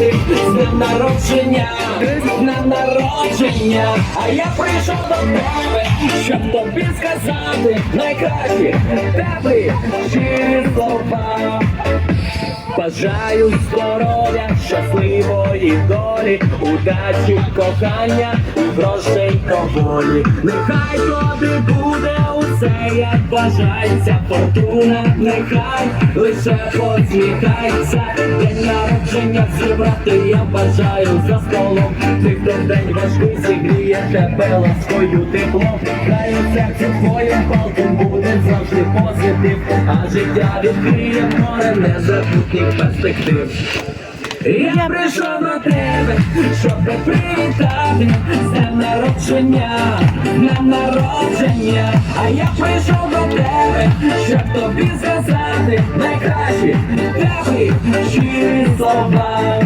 з днем народження, з народження, а я прийшов до тебе, щоб тобі сказати найкращі теплі щирі слова. Бажаю здоров'я, щасливої долі, удачі, кохання грошей волі. Нехай тобі буде усе, як бажається фортуна, нехай лише посміхається. День народження зібрати я бажаю за столом. Ти в день важкий зігріє тебе ласкою теплом. Хай у серці твоїм палком буде завжди позитив, а життя відкриє море незабутніх перспектив. Я прийшов до тебе, щоб привітати днем народження, а я прийшов до тебе, щоб тобі сказати найкращі теплі щирі слова.